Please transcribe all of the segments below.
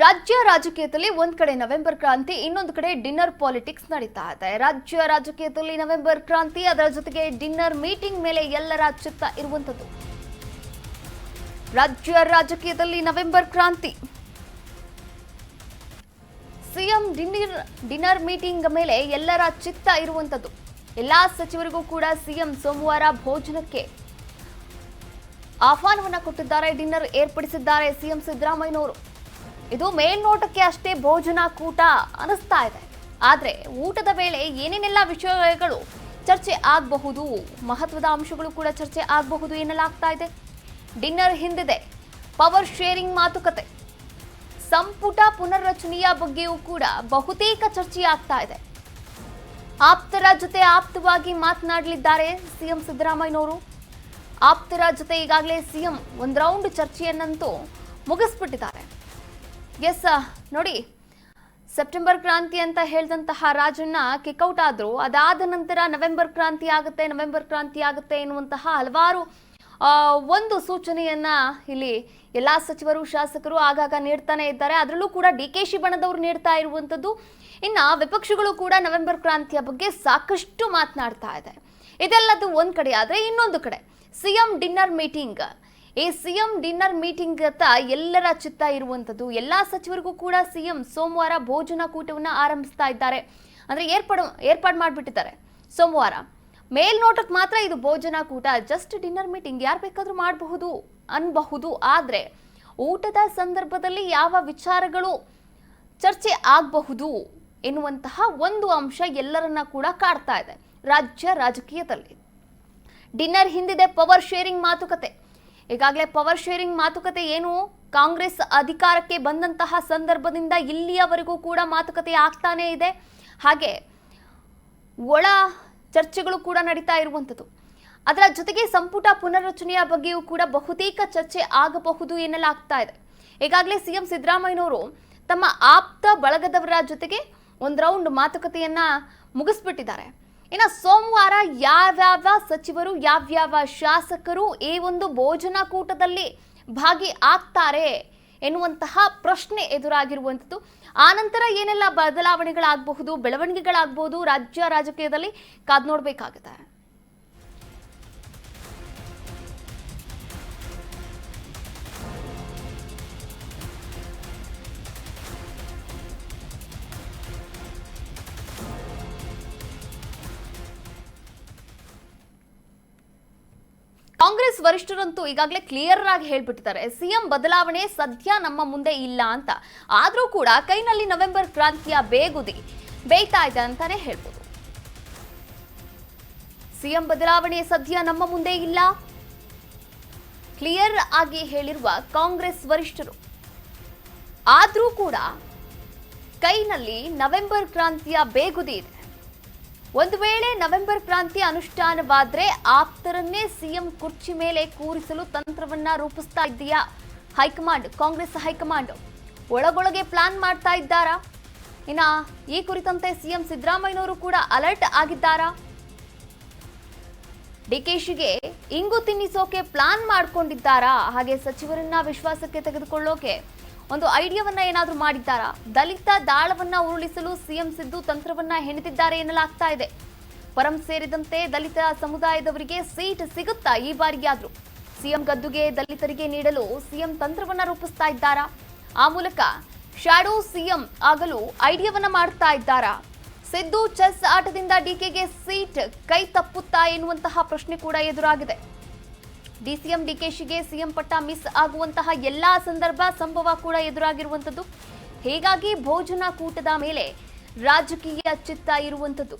ರಾಜ್ಯ ರಾಜಕೀಯದಲ್ಲಿ ಒಂದ್ ಕಡೆ ನವೆಂಬರ್ ಕ್ರಾಂತಿ, ಇನ್ನೊಂದು ಕಡೆ ಡಿನ್ನರ್ ಪಾಲಿಟಿಕ್ಸ್ ನಡೀತಾ ಇದೆ. ರಾಜ್ಯ ರಾಜಕೀಯದಲ್ಲಿ ನವೆಂಬರ್ ಕ್ರಾಂತಿ, ಅದರ ಜೊತೆಗೆ ಡಿನ್ನರ್ ಮೀಟಿಂಗ್ ಮೇಲೆ ಎಲ್ಲರ ಚಿತ್ತ ಇರುವಂತದ್ದು ರಾಜ್ಯ ರಾಜಕೀಯದಲ್ಲಿ ನವೆಂಬರ್ ಕ್ರಾಂತಿ. ಸಿಎಂ ಡಿನ್ನರ್ ಡಿನ್ನರ್ ಮೀಟಿಂಗ್ ಮೇಲೆ ಎಲ್ಲರ ಚಿತ್ತ ಇರುವಂತದ್ದು ಎಲ್ಲಾ ಸಚಿವರಿಗೂ ಕೂಡ ಸಿಎಂ ಸೋಮವಾರ ಭೋಜನಕ್ಕೆ ಆಹ್ವಾನವನ್ನ ಕೊಟ್ಟಿದ್ದಾರೆ, ಡಿನ್ನರ್ ಏರ್ಪಡಿಸಿದ್ದಾರೆ ಸಿಎಂ ಸಿದ್ದರಾಮಯ್ಯನವರು. ಇದು ಮೇಲ್ನೋಟಕ್ಕೆ ಅಷ್ಟೇ ಭೋಜನ ಕೂಟ ಅನಿಸ್ತಾ ಇದೆ. ಆದರೆ ಊಟದ ವೇಳೆ ಏನೇನೆಲ್ಲ ವಿಷಯಗಳು ಚರ್ಚೆ ಆಗಬಹುದು, ಮಹತ್ವದ ಅಂಶಗಳು ಕೂಡ ಚರ್ಚೆ ಆಗಬಹುದು ಎನ್ನಲಾಗ್ತಾ ಇದೆ. ಡಿನ್ನರ್ ಹಿಂದಿದೆ, ಪವರ್ ಶೇರಿಂಗ್ ಮಾತುಕತೆ. ಸಂಪುಟ ಪುನರ್ರಚನೆಯ ಬಗ್ಗೆಯೂ ಕೂಡ ಬಹುತೇಕ ಚರ್ಚೆಯಾಗ್ತಾ ಇದೆ. ಆಪ್ತರ ಜೊತೆ ಆಪ್ತವಾಗಿ ಮಾತನಾಡಲಿದ್ದಾರೆ ಸಿಎಂ ಸಿದ್ದರಾಮಯ್ಯನವರು. ಆಪ್ತರ ಜೊತೆ ಈಗಾಗಲೇ ಸಿಎಂ ಒಂದು ರೌಂಡ್ ಚರ್ಚೆಯನ್ನಂತೂ ಮುಗಿಸ್ಬಿಟ್ಟಿದ್ದಾರೆ. ಎಸ್ ನೋಡಿ ಸೆಪ್ಟೆಂಬರ್ ಕ್ರಾಂತಿ ಅಂತ ಹೇಳಿದಂತಹ ರಾಜಣ್ಣ ಕಿಕ್ಔಟ್ ಆದ್ರು. ಅದಾದ ನಂತರ ನವೆಂಬರ್ ಕ್ರಾಂತಿ ಆಗುತ್ತೆ ನವೆಂಬರ್ ಕ್ರಾಂತಿ ಆಗುತ್ತೆ ಎನ್ನುವಂತಹ ಹಲವಾರು ಒಂದು ಸೂಚನೆಯನ್ನ ಇಲ್ಲಿ ಎಲ್ಲಾ ಸಚಿವರು, ಶಾಸಕರು ಆಗಾಗ ನೀಡ್ತಾನೆ ಇದ್ದಾರೆ. ಅದರಲ್ಲೂ ಕೂಡ ಡಿ ಕೆ ಶಿ ಬಣದವರು ನೀಡ್ತಾ ಇರುವಂತದ್ದು ಇನ್ನ ವಿಪಕ್ಷಗಳು ಕೂಡ ನವೆಂಬರ್ ಕ್ರಾಂತಿಯ ಬಗ್ಗೆ ಸಾಕಷ್ಟು ಮಾತನಾಡ್ತಾ ಇದೆ. ಇದೆಲ್ಲದು ಒಂದು ಕಡೆ ಆದ್ರೆ ಇನ್ನೊಂದು ಕಡೆ. ಸಿಎಂ ಡಿನ್ನರ್ ಮೀಟಿಂಗ್ ಈ ಸಿಎಂ ಡಿನ್ನರ್ ಮೀಟಿಂಗ್ ಅತ್ತ ಎಲ್ಲರ ಚಿತ್ತ ಇರುವಂತದ್ದು ಎಲ್ಲಾ ಸಚಿವರಿಗೂ ಕೂಡ ಸಿಎಂ ಸೋಮವಾರ ಭೋಜನ ಕೂಟವನ್ನ ಆರಂಭಿಸ್ತಾ ಇದ್ದಾರೆ. ಅಂದ್ರೆ ಏರ್ಪಾಡು ಏರ್ಪಾಡು ಮಾಡಿಬಿಟ್ಟಿದ್ದಾರೆ ಸೋಮವಾರ. ಮೇಲ್ನೋಟಕ್ಕೆ ಮಾತ್ರ ಇದು ಭೋಜನ ಕೂಟ ಜಸ್ಟ್ ಡಿನ್ನರ್ ಮೀಟಿಂಗ್ ಯಾರು ಬೇಕಾದ್ರೂ ಮಾಡಬಹುದು, ಅನ್ಬಹುದು. ಆದರೆ ಊಟದ ಸಂದರ್ಭದಲ್ಲಿ ಯಾವ ವಿಚಾರಗಳು ಚರ್ಚೆ ಆಗಬಹುದು ಎನ್ನುವಂತಹ ಒಂದು ಅಂಶ ಎಲ್ಲರನ್ನ ಕೂಡ ಕಾಡ್ತಾ ಇದೆ ರಾಜ್ಯ ರಾಜಕೀಯದಲ್ಲಿ. ಡಿನ್ನರ್ ಹಿಂದಿದೆ, ಪವರ್ ಶೇರಿಂಗ್ ಮಾತುಕತೆ. ಈಗಾಗಲೇ ಪವರ್ ಶೇರಿಂಗ್ ಮಾತುಕತೆ ಏನು? ಕಾಂಗ್ರೆಸ್ ಅಧಿಕಾರಕ್ಕೆ ಬಂದಂತಹ ಸಂದರ್ಭದಿಂದ ಇಲ್ಲಿಯವರೆಗೂ ಕೂಡ ಮಾತುಕತೆ ಆಗ್ತಾನೇ ಇದೆ. ಹಾಗೆ ಒಳ ಚರ್ಚೆಗಳು ಕೂಡ ನಡೀತಾ ಇರುವಂಥದ್ದು. ಅದರ ಜೊತೆಗೆ ಸಂಪುಟ ಪುನರ್ರಚನೆಯ ಬಗ್ಗೆಯೂ ಕೂಡ ಬಹುತೇಕ ಚರ್ಚೆ ಆಗಬಹುದು ಎನ್ನಲಾಗ್ತಾ ಇದೆ. ಈಗಾಗಲೇ ಸಿಎಂ ಸಿದ್ದರಾಮಯ್ಯನವರು ತಮ್ಮ ಆಪ್ತ ಬಳಗದವರ ಜೊತೆಗೆ ಒಂದು ರೌಂಡ್ ಮಾತುಕತೆಯನ್ನ ಮುಗಿಸ್ಬಿಟ್ಟಿದ್ದಾರೆ. ಇನ್ನು ಸೋಮವಾರ ಯಾವ್ಯಾವ ಸಚಿವರು, ಯಾವ್ಯಾವ ಶಾಸಕರು ಈ ಒಂದು ಭೋಜನ ಕೂಟದಲ್ಲಿ ಭಾಗಿ ಆಗ್ತಾರೆ ಎನ್ನುವಂತಹ ಪ್ರಶ್ನೆ ಎದುರಾಗಿರುವಂಥದ್ದು. ಆನಂತರ ಏನೆಲ್ಲ ಬದಲಾವಣೆಗಳಾಗಬಹುದು, ಬೆಳವಣಿಗೆಗಳಾಗಬಹುದು ರಾಜ್ಯ ರಾಜಕೀಯದಲ್ಲಿ ಕಾದ್ ನೋಡ್ಬೇಕಾಗುತ್ತೆ. ಕಾಂಗ್ರೆಸ್ ವರಿಷ್ಠರಂತೂ ಈಗಾಗಲೇ ಕ್ಲಿಯರ್ ಆಗಿ ಹೇಳ್ಬಿಟ್ಟಿದ್ದಾರೆ. ಸಿಎಂ ಬದಲಾವಣೆ ಸದ್ಯ ನಮ್ಮ ಮುಂದೆ ಇಲ್ಲ ಅಂತ. ಆದರೂ ಕೂಡ ಕೈನಲ್ಲಿ ನವೆಂಬರ್ ಕ್ರಾಂತಿಯ ಬೇಗುದಿ ಬೇಯ್ತಾ ಇದೆ ಅಂತಾನೆ ಹೇಳ್ಬೋದು. ಸಿಎಂ ಬದಲಾವಣೆ ಸದ್ಯ ನಮ್ಮ ಮುಂದೆ ಇಲ್ಲ. ಕ್ಲಿಯರ್ ಆಗಿ ಹೇಳಿರುವ ಕಾಂಗ್ರೆಸ್ ವರಿಷ್ಠರು. ಆದರೂ ಕೂಡ ಕೈನಲ್ಲಿ ನವೆಂಬರ್ ಕ್ರಾಂತಿಯ ಬೇಗುದಿ ಇದೆ. ಒಂದು ವೇಳೆ ನವೆಂಬರ್ ಕ್ರಾಂತಿ ಅನುಷ್ಠಾನವಾದ್ರೆ ಆಪ್ತರನ್ನೇ ಸಿಎಂ ಕುರ್ಚಿ ಮೇಲೆ ಕೂರಿಸಲು ತಂತ್ರವನ್ನ ರೂಪಿಸ್ತಾ ಇದೆಯಾ high command, Congress high command ಒಳಗೊಳಗೆ ಪ್ಲಾನ್ ಮಾಡ್ತಾ ಇದ್ದಾರಾ? ಇನ್ನ ಈ ಕುರಿತಂತೆ ಸಿಎಂ ಸಿದ್ದರಾಮಯ್ಯನವರು ಕೂಡ ಅಲರ್ಟ್ ಆಗಿದ್ದಾರಾ? ಡಿಕೆಶಿಗೆ ಇಂಗು ತಿನ್ನಿಸೋಕೆ ಪ್ಲಾನ್ ಮಾಡ್ಕೊಂಡಿದ್ದಾರಾ? ಹಾಗೆ ಸಚಿವರನ್ನ ವಿಶ್ವಾಸಕ್ಕೆ ತೆಗೆದುಕೊಳ್ಳೋಕೆ ಒಂದು ಐಡಿಯಾವನ್ನ ಏನಾದರೂ ಮಾಡಿದ್ದಾರಾ? ದಲಿತ ದಾಳವನ್ನ ಉರುಳಿಸಲು ಸಿಎಂ ಸಿದ್ದು ತಂತ್ರವನ್ನ ಹೆಣೆದಿದ್ದಾರೆ ಎನ್ನಲಾಗ್ತಾ ಇದೆ. ಪರಂ ಸೇರಿದಂತೆ ದಲಿತ ಸಮುದಾಯದವರಿಗೆ ಸೀಟ್ ಸಿಗುತ್ತಾ ಈ ಬಾರಿಯಾದ್ರೂ? ಸಿಎಂ ಗದ್ದುಗೆ ದಲಿತರಿಗೆ ನೀಡಲು ಸಿಎಂ ತಂತ್ರವನ್ನ ರೂಪಿಸ್ತಾ ಇದ್ದಾರಾ? ಆ ಮೂಲಕ ಶಾಡೋ ಸಿಎಂ ಆಗಲು ಐಡಿಯಾವನ್ನ ಮಾಡ್ತಾ ಇದ್ದಾರಾ? ಸಿದ್ದು ಚೆಸ್ ಆಟದಿಂದ ಡಿಕೆಗೆ ಸೀಟ್ ಕೈ ತಪ್ಪುತ್ತಾ ಎನ್ನುವಂತಹ ಪ್ರಶ್ನೆ ಕೂಡ ಎದುರಾಗಿದೆ. ಡಿಸಿಎಂ ಡಿಕೆಶಿಗೆ ಸಿಎಂ ಪಟ್ಟ ಮಿಸ್ ಆಗುವಂತಹ ಎಲ್ಲಾ ಸಂದರ್ಭ ಸಂಭವ ಕೂಡ ಎದುರಾಗಿರುವಂಥದ್ದು. ಹೀಗಾಗಿ ಭೋಜನ ಕೂಟದ ಮೇಲೆ ರಾಜಕೀಯ ಚಿತ್ತ ಇರುವಂಥದ್ದು.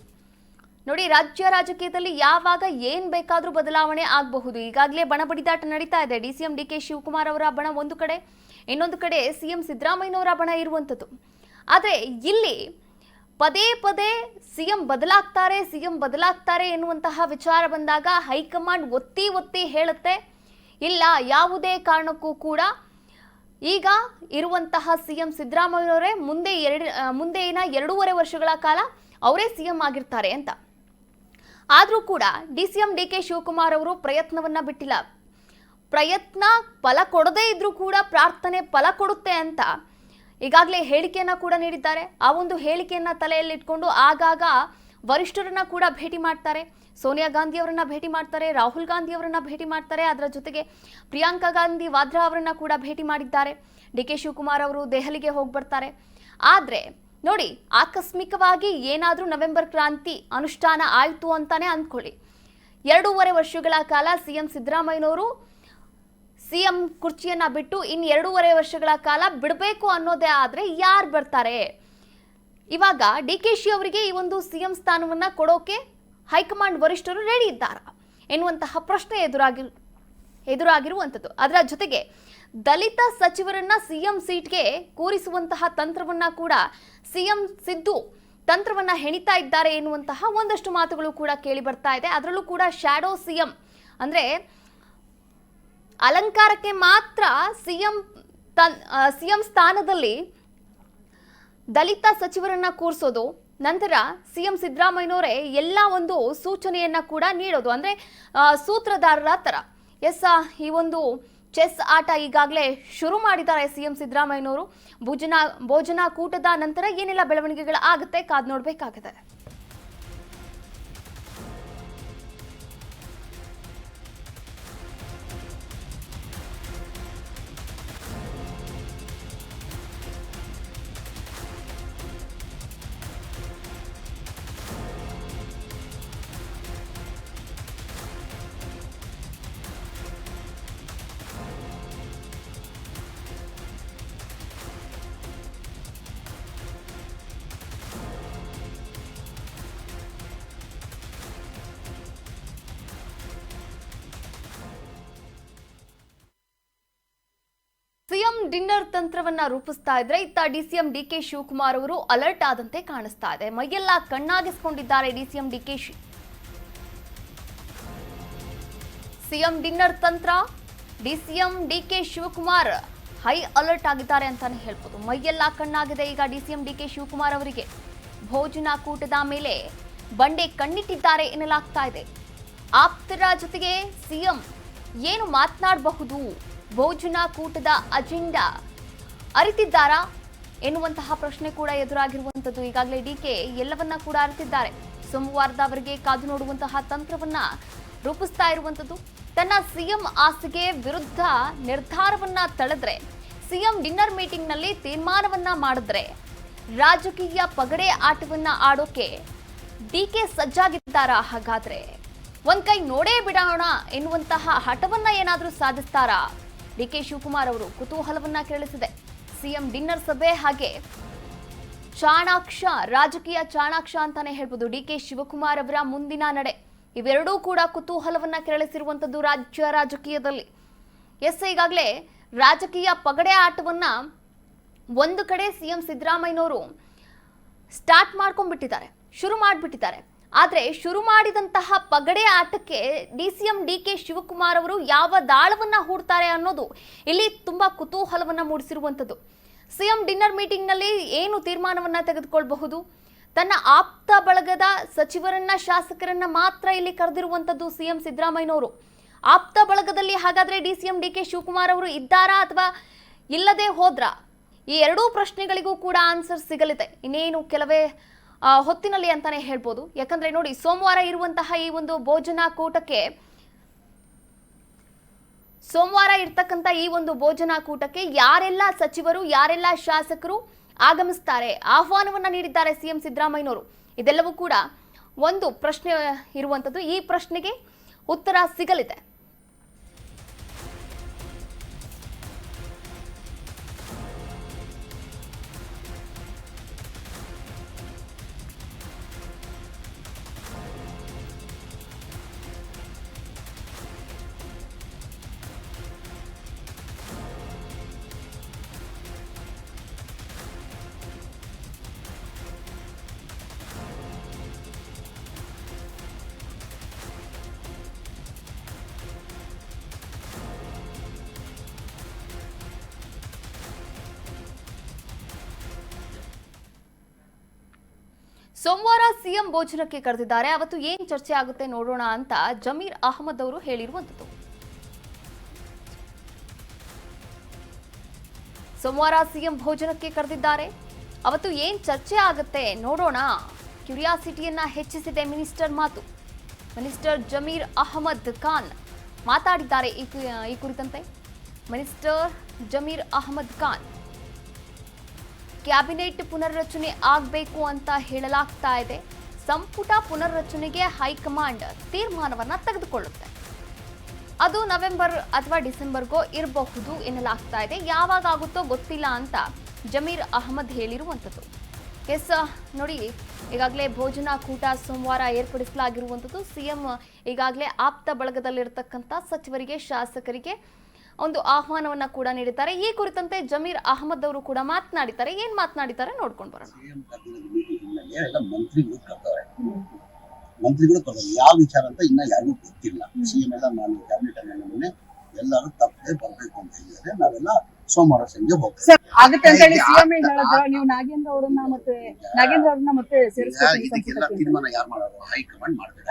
ನೋಡಿ, ರಾಜ್ಯ ರಾಜಕೀಯದಲ್ಲಿ ಯಾವಾಗ ಏನ್ ಬೇಕಾದರೂ ಬದಲಾವಣೆ ಆಗಬಹುದು. ಈಗಾಗಲೇ ಬಣ ಬಡಿದಾಟ ನಡೀತಾ ಇದೆ. ಡಿಸಿಎಂ ಡಿಕೆ ಶಿವಕುಮಾರ್ ಅವರ ಬಣ ಒಂದು ಕಡೆ, ಇನ್ನೊಂದು ಕಡೆ ಸಿಎಂ ಸಿದ್ದರಾಮಯ್ಯನವರ ಬಣ ಇರುವಂಥದ್ದು. ಆದರೆ ಇಲ್ಲಿ ಪದೇ ಪದೇ ಸಿಎಂ ಬದಲಾಗ್ತಾರೆ ಸಿಎಂ ಬದಲಾಗ್ತಾರೆ ಎನ್ನುವಂತಹ ವಿಚಾರ ಬಂದಾಗ ಹೈಕಮಾಂಡ್ ಒತ್ತಿ ಒತ್ತಿ ಹೇಳುತ್ತೆ, ಇಲ್ಲ, ಯಾವುದೇ ಕಾರಣಕ್ಕೂ ಕೂಡ ಈಗ ಇರುವಂತಹ ಸಿಎಂ ಸಿದ್ದರಾಮಯ್ಯವರೇ ಮುಂದೆ ಎರಡು ಮುಂದೆ ಮುಂದೆನ ಎರಡೂವರೆ ವರ್ಷಗಳ ಕಾಲ ಅವರೇ ಸಿಎಂ ಆಗಿರ್ತಾರೆ ಅಂತ. ಆದರೂ ಕೂಡ D C M D K Shivakumar ಅವರು ಪ್ರಯತ್ನವನ್ನ ಬಿಟ್ಟಿಲ್ಲ. ಪ್ರಯತ್ನ ಫಲ ಕೊಡದೇ ಇದ್ರೂ ಕೂಡ ಪ್ರಾರ್ಥನೆ ಫಲ ಕೊಡುತ್ತೆ ಅಂತ ಈಗಾಗಲೇ ಹೇಳಿಕೆಯನ್ನ ಕೂಡ ನೀಡಿದ್ದಾರೆ. ಆ ಒಂದು ಹೇಳಿಕೆಯನ್ನ ತಲೆಯಲ್ಲಿಟ್ಕೊಂಡು ಆಗಾಗ ವರಿಷ್ಠರನ್ನ ಕೂಡ ಭೇಟಿ ಮಾಡ್ತಾರೆ. ಸೋನಿಯಾ ಗಾಂಧಿ ಅವರನ್ನ ಭೇಟಿ ಮಾಡ್ತಾರೆ, ರಾಹುಲ್ ಗಾಂಧಿ ಅವರನ್ನ ಭೇಟಿ ಮಾಡ್ತಾರೆ. ಅದರ ಜೊತೆಗೆ ಪ್ರಿಯಾಂಕಾ ಗಾಂಧಿ ವಾದ್ರಾ ಅವರನ್ನ ಕೂಡ ಭೇಟಿ ಮಾಡಿದ್ದಾರೆ. ಡಿ ಕೆ ಶಿವಕುಮಾರ್ ಅವರು ದೆಹಲಿಗೆ ಹೋಗಿ ಬರ್ತಾರೆ. ಆದ್ರೆ ನೋಡಿ, ಆಕಸ್ಮಿಕವಾಗಿ ಏನಾದರೂ ನವೆಂಬರ್ ಕ್ರಾಂತಿ ಅನುಷ್ಠಾನ ಆಯಿತು ಅಂತಾನೆ ಅಂದ್ಕೊಳ್ಳಿ. ಎರಡೂವರೆ ವರ್ಷಗಳ ಕಾಲ ಸಿಎಂ ಸಿದ್ದರಾಮಯ್ಯನವರು ಸಿಎಂ ಕುರ್ಚಿಯನ್ನ ಬಿಟ್ಟು ಇನ್ನು ಎರಡೂವರೆ ವರ್ಷಗಳ ಕಾಲ ಬಿಡಬೇಕು ಅನ್ನೋದೇ ಆದ್ರೆ ಯಾರು ಬರ್ತಾರೆ? ಇವಾಗ ಡಿ ಕೆ ಶಿ ಅವರಿಗೆ ಈ ಒಂದು ಸಿಎಂ ಸ್ಥಾನವನ್ನ ಕೊಡೋಕೆ ಹೈಕಮಾಂಡ್ ವರಿಷ್ಠರು ರೆಡಿ ಇದ್ದಾರ? ಎನ್ನುವಂತಹ ಪ್ರಶ್ನೆ ಎದುರಾಗಿ, ಎದುರಾಗಿರುವಂಥದ್ದು. ಅದರ ಜೊತೆಗೆ ದಲಿತ ಸಚಿವರನ್ನ ಸಿಎಂ ಸೀಟ್ಗೆ ಕೂರಿಸುವಂತಹ ತಂತ್ರವನ್ನ ಕೂಡ ಸಿಎಂ ಸಿದ್ದು ತಂತ್ರವನ್ನ ಹೆಣಿತಾ ಇದ್ದಾರೆ ಎನ್ನುವಂತಹ ಒಂದಷ್ಟು ಮಾತುಗಳು ಕೂಡ ಕೇಳಿ ಬರ್ತಾ ಇದೆ. ಅದರಲ್ಲೂ ಕೂಡ ಶ್ಯಾಡೋ ಸಿಎಂ ಅಂದ್ರೆ ಅಲಂಕಾರಕ್ಕೆ ಮಾತ್ರ ಸಿಎಂ ತನ್ ಸಿಎಂ ಸ್ಥಾನದಲ್ಲಿ ದಲಿತ ಸಚಿವರನ್ನ ಕೂರಿಸೋದು, ನಂತರ ಸಿಎಂ ಸಿದ್ದರಾಮಯ್ಯನವರೇ ಎಲ್ಲ ಒಂದು ಸೂಚನೆಯನ್ನ ಕೂಡ ನೀಡೋದು. ಅಂದ್ರೆ ಸೂತ್ರಧಾರರ ತರ ಎಸ್ ಈ ಒಂದು ಚೆಸ್ ಆಟ ಈಗಾಗಲೇ ಶುರು ಮಾಡಿದ್ದಾರೆ ಸಿಎಂ ಸಿದ್ದರಾಮಯ್ಯನವರು. ಭೋಜನ ಭೋಜನ ಕೂಟದ ನಂತರ ಏನೆಲ್ಲ ಬೆಳವಣಿಗೆಗಳು ಆಗುತ್ತೆ ಕಾದ್ ನೋಡ್ಬೇಕಾಗಿದೆ. ಡಿನ್ನರ್ ತಂತ್ರವನ್ನ ರೂಪಿಸ್ತಾ ಇದ್ರೆ ಇತ್ತ ಡಿಸಿಎಂ ಡಿಕೆ ಶಿವಕುಮಾರ್ ಅವರು ಅಲರ್ಟ್ ಆದಂತೆ ಕಾಣಿಸ್ತಾ ಇದೆ. ಮೈಯೆಲ್ಲ ಕಣ್ಣಾಗಿಸ್ಕೊಂಡಿದ್ದಾರೆ ಡಿಸಿಎಂ ಡಿಕೆ ಶಿ ಸಿಎಂ ಡಿನ್ನರ್ ತಂತ್ರ, DCM DK Shivakumar high alert ಆಗಿದ್ದಾರೆ ಅಂತಾನೆ ಹೇಳ್ಬೋದು. ಮೈಯೆಲ್ಲ ಕಣ್ಣಾಗಿದೆ ಈಗ ಡಿಸಿಎಂ ಡಿಕೆ ಶಿವಕುಮಾರ್ ಅವರಿಗೆ. ಭೋಜನ ಕೂಟದ ಮೇಲೆ ಬಂಡೆ ಕಣ್ಣಿಟ್ಟಿದ್ದಾರೆ ಎನ್ನಲಾಗ್ತಾ ಇದೆ. ಆಪ್ತರ ಜೊತೆಗೆ ಸಿಎಂ ಏನು ಮಾತನಾಡಬಹುದು? ಭೋಜನ ಕೂಟದ ಅಜೆಂಡಾ. ಅರಿತಿದ್ದಾರಾ? ಎನ್ನುವಂತಹ ಪ್ರಶ್ನೆ ಕೂಡ ಎದುರಾಗಿರುವಂತದ್ದು ಈಗಾಗಲೇ ಡಿ ಕೆ ಎಲ್ಲವನ್ನ ಕೂಡ ಅರಿತಿದ್ದಾರೆ. ಸೋಮವಾರದ ಅವರಿಗೆ ಕಾದು ನೋಡುವಂತಹ ತಂತ್ರವನ್ನ ರೂಪಿಸ್ತಾ ಇರುವಂತದ್ದು ತನ್ನ ಸಿಎಂ ಆಸ್ತಿಗೆ ವಿರುದ್ಧ ನಿರ್ಧಾರವನ್ನ ತಳೆದ್ರೆ, ಸಿಎಂ ಡಿನ್ನರ್ ಮೀಟಿಂಗ್ನಲ್ಲಿ ತೀರ್ಮಾನವನ್ನ ಮಾಡಿದ್ರೆ, ರಾಜಕೀಯ ಪಗಡೆ ಆಟವನ್ನ ಆಡೋಕೆ ಡಿಕೆ ಸಜ್ಜಾಗಿದ್ದಾರಾ? ಹಾಗಾದ್ರೆ ಒಂದ್ ಕೈ ನೋಡೇ ಬಿಡೋಣ ಎನ್ನುವಂತಹ ಹಠವನ್ನ ಏನಾದರೂ ಸಾಧಿಸ್ತಾರಾ? ಡಿಕೆ ಶಿವಕುಮಾರ್ ಅವರು ಕುತೂಹಲವನ್ನ ಕೇಳಿಸಿದೆ ಸಿಎಂ ಡಿನ್ನರ್ ಸಭೆ ಹಾಗೆ ಚಾಣಾಕ್ಷ, ರಾಜಕೀಯ ಚಾಣಾಕ್ಷ ಅಂತಾನೆ ಹೇಳ್ಬೋದು ಡಿ ಕೆ ಶಿವಕುಮಾರ್ ಅವರ ಮುಂದಿನ ನಡೆ. ಇವೆರಡೂ ಕೂಡ ಕುತೂಹಲವನ್ನ ಕೆರಳಿಸಿರುವಂತದ್ದು ರಾಜ್ಯ ರಾಜಕೀಯದಲ್ಲಿ. ಎಸ್ ಈಗಾಗಲೇ ರಾಜಕೀಯ ಪಗಡೆ ಆಟವನ್ನ ಒಂದು ಕಡೆ ಸಿಎಂ ಸಿದ್ದರಾಮಯ್ಯನವರು ಸ್ಟಾರ್ಟ್ ಮಾಡ್ಕೊಂಡ್ಬಿಟ್ಟಿದ್ದಾರೆ. ಶುರು ಮಾಡಿಬಿಟ್ಟಿದ್ದಾರೆ. ಆದರೆ ಶುರು ಮಾಡಿದಂತಹ ಪಗಡೆ ಆಟಕ್ಕೆ D C M D K Shivakumar ಅವರು ಯಾವ ದಾಳವನ್ನ ಹೂಡ್ತಾರೆ ಅನ್ನೋದು ಇಲ್ಲಿ ತುಂಬಾ ಕುತೂಹಲವನ್ನ ಮೂಡಿಸಿರುವಂಥದ್ದು. ಸಿಎಂ ಡಿನ್ನರ್ ಮೀಟಿಂಗ್ನಲ್ಲಿ ಏನು ತೀರ್ಮಾನವನ್ನ ತೆಗೆದುಕೊಳ್ಬಹುದು? ತನ್ನ ಆಪ್ತ ಬಳಗದ ಸಚಿವರನ್ನ, ಶಾಸಕರನ್ನ ಮಾತ್ರ ಇಲ್ಲಿ ಕರೆದಿರುವಂಥದ್ದು ಸಿಎಂ ಸಿದ್ದರಾಮಯ್ಯನವರು. ಆಪ್ತ ಬಳಗದಲ್ಲಿ ಹಾಗಾದ್ರೆ D C M D K Shivakumar ಅವರು ಇದ್ದಾರಾ ಅಥವಾ ಇಲ್ಲದೆ ಹೋದ್ರಾ? ಈ ಎರಡೂ ಪ್ರಶ್ನೆಗಳಿಗೂ ಕೂಡ ಆನ್ಸರ್ ಸಿಗಲಿದೆ. ಇನ್ನೇನು ಕೆಲವೇ ಹೊತ್ತಿನಲ್ಲಿ ಅಂತಾನೆ ಹೇಳ್ಬೋದು. ಯಾಕಂದ್ರೆ ನೋಡಿ, ಸೋಮವಾರ ಇರುವಂತಹ ಈ ಒಂದು ಭೋಜನ ಕೂಟಕ್ಕೆ, ಸೋಮವಾರ ಇರ್ತಕ್ಕಂಥ ಈ ಒಂದು ಭೋಜನ ಕೂಟಕ್ಕೆ ಯಾರೆಲ್ಲ ಸಚಿವರು, ಯಾರೆಲ್ಲ ಶಾಸಕರು ಆಗಮಿಸ್ತಾರೆ, ಆಹ್ವಾನವನ್ನ ನೀಡಿದ್ದಾರೆ ಸಿಎಂ ಸಿದ್ದರಾಮಯ್ಯನವರು. ಇದೆಲ್ಲವೂ ಕೂಡ ಒಂದು ಪ್ರಶ್ನೆ ಇರುವಂಥದ್ದು. ಈ ಪ್ರಶ್ನೆಗೆ ಉತ್ತರ ಸಿಗಲಿದೆ. ಸೋಮವಾರ ಸಿಎಂ ಭೋಜನಕ್ಕೆ ಕರೆದಿದ್ದಾರೆ. ಅವತ್ತು ಏನ್ ಚರ್ಚೆ ಆಗುತ್ತೆ ನೋಡೋಣ ಅಂತ ಜಮೀರ್ ಅಹಮದ್ ಅವರು ಹೇಳಿರುವಂಥದ್ದು. ಸೋಮವಾರ ಸಿಎಂ ಭೋಜನಕ್ಕೆ ಕರೆದಿದ್ದಾರೆ. ಅವತ್ತು ಏನ್ ಚರ್ಚೆ ಆಗುತ್ತೆ ನೋಡೋಣ. ಕ್ಯೂರಿಯಾಸಿಟಿಯನ್ನ ಹೆಚ್ಚಿಸಿದೆ ಮಿನಿಸ್ಟರ್ ಮಾತು. ಮಿನಿಸ್ಟರ್ ಜಮೀರ್ ಅಹಮದ್ ಖಾನ್ ಮಾತಾಡಿದ್ದಾರೆ ಈ ಕುರಿತಂತೆ. ಮಿನಿಸ್ಟರ್ ಜಮೀರ್ ಅಹಮದ್ ಖಾನ್. ಕ್ಯಾಬಿನೆಟ್ ಪುನರ್ರಚನೆ ಆಗಬೇಕು ಅಂತ ಹೇಳಲಾಗ್ತಾ ಇದೆ. ಸಂಪುಟ ಪುನರ್ರಚನೆಗೆ ಹೈಕಮಾಂಡ್ ತೀರ್ಮಾನವನ್ನು ತೆಗೆದುಕೊಳ್ಳುತ್ತೆ. ಅದು ನವೆಂಬರ್ ಅಥವಾ ಡಿಸೆಂಬರ್ಗೋ ಇರಬಹುದು ಎನ್ನಲಾಗ್ತಾ ಇದೆ. ಯಾವಾಗ ಆಗುತ್ತೋ ಗೊತ್ತಿಲ್ಲ ಅಂತ ಜಮೀರ್ ಅಹಮದ್ ಹೇಳಿರುವಂಥದ್ದು. ಎಸ್, ನೋಡಿ, ಈಗಾಗಲೇ ಭೋಜನ ಕೂಟ ಸೋಮವಾರ ಏರ್ಪಡಿಸಲಾಗಿರುವಂಥದ್ದು. ಸಿಎಂ ಈಗಾಗಲೇ ಆಪ್ತ ಬಳಗದಲ್ಲಿರ್ತಕ್ಕಂಥ ಸಚಿವರಿಗೆ, ಶಾಸಕರಿಗೆ ಒಂದು ಆಹ್ವಾನವನ್ನ ಕೂಡ ನೀಡಿದ್ದಾರೆ. ಈ ಕುರಿತಂತೆ ಜಮೀರ್ ಅಹಮದ್ ಅವರು ಕೂಡ ಮಾತನಾಡಿದ್ದಾರೆ. ಏನ್ ಮಾತನಾಡಿದ್ದಾರೆ ನೋಡ್ಕೊಂಡು ಬರೋಣ. ಮಂತ್ರಿಗಳು ಯಾವ ವಿಚಾರ ಅಂತ ಇನ್ನ ಯಾರಿಗೂ ಗೊತ್ತಿಲ್ಲ. ಸಿಎಂ ಎಲ್ಲ ನಾನು ಕ್ಯಾಬಿನೆಟ್ ಅನುಮೋದನೆ ಎಲ್ಲರೂ ತಪ್ಪದೆ ಬರ್ಬೇಕು ಅಂತ ಹೇಳಿದ್ರೆ ನಾವೆಲ್ಲ ಸೋಮವಾರ ಸಂಜೆ ಹೋಗ್ತೀವಿ. ಸರ್ ಆಗುತ್ತೆ ಅಂತ ಹೇಳಿ ಸಿಎಂ ಹೇಳಿದ್ರು ನೀವು ನಾಗೇಂದ್ರ ಅವರನ್ನ ಮತ್ತೆ ನಾಗೇಂದ್ರ ಅವ್ರನ್ನ ಮತ್ತೆ ಈಗ ಸೇರಿಸ್ಕೊಳ್ತೀವಿ ಇದಕ್ಕೆಲ್ಲ ತೀರ್ಮಾನ ಯಾರು ಮಾಡೋದು? ಹೈಕಮಾಂಡ್ ಮಾಡ್ತಾರೆ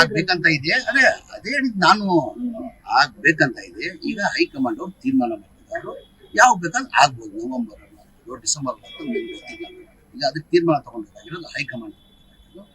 ಆಗ್ಬೇಕಂತ ಇದೆ. ಅದೇ ಅದೇ ಹೇಳಿದ್ ನಾನು. ಆಗ್ಬೇಕಂತ ಇದೆ. ಈಗ ಹೈಕಮಾಂಡ್ ಅವ್ರು ತೀರ್ಮಾನ ಮಾಡ್ತಿದ್ದಾರೆ. ಯಾವ ಬೇಕಂದ್ರೆ ಆಗ್ಬೋದು. ನವೆಂಬರ್ ಡಿಸೆಂಬರ್ ಗೊತ್ತಿಲ್ಲ ಈಗ ಅದಕ್ಕೆ ತೀರ್ಮಾನ ತಗೊಂಡಿರೋದು ಹೈಕಮಾಂಡ್.